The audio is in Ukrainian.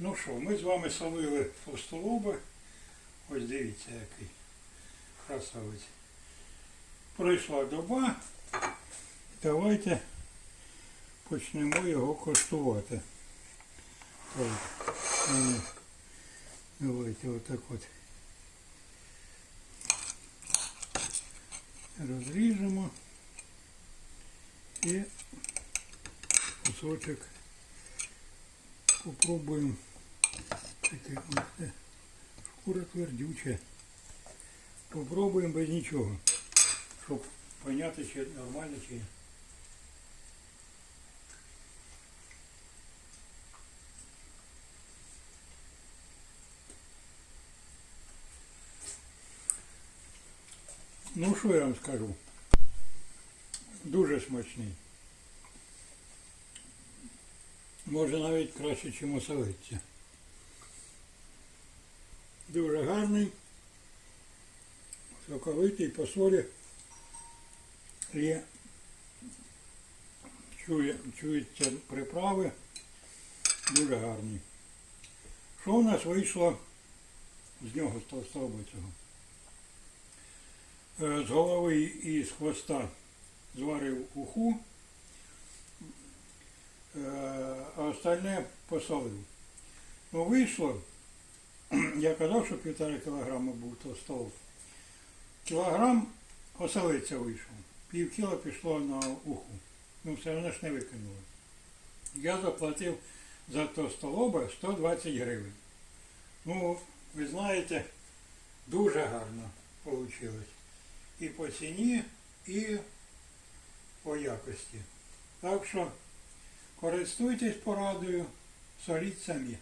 Ну що, ми з вами солили товстолоба. Ось дивіться який красавець. Пройшла доба. Давайте почнемо його коштувати. Так, давайте отак от. Розріжемо і кусочок попробуємо. Шкура твердюча. Попробуємо без нічого, щоб поняти, чи нормально, чи. Ну, що я вам скажу? Дуже смачний. Може навіть краще, ніж оселедця. Дуже гарний, соковитий по солі. Є, чує, чуються приправи. Дуже гарний. Що у нас вийшло з нього, того цього? Е, З голови і з хвоста зварив уху, е, а остальне посолив. Ну, вийшло, я казав, що півтора кілограма був толстолоб. Кілограм оселиця вийшов. Пів кіла пішло на уху. Ну, все одно ж не викинуло. Я заплатив за товстолоба 120 гривень. Ну, ви знаєте, дуже гарно вийшло. І по ціні, і по якості. Так що користуйтесь порадою, соліть самі.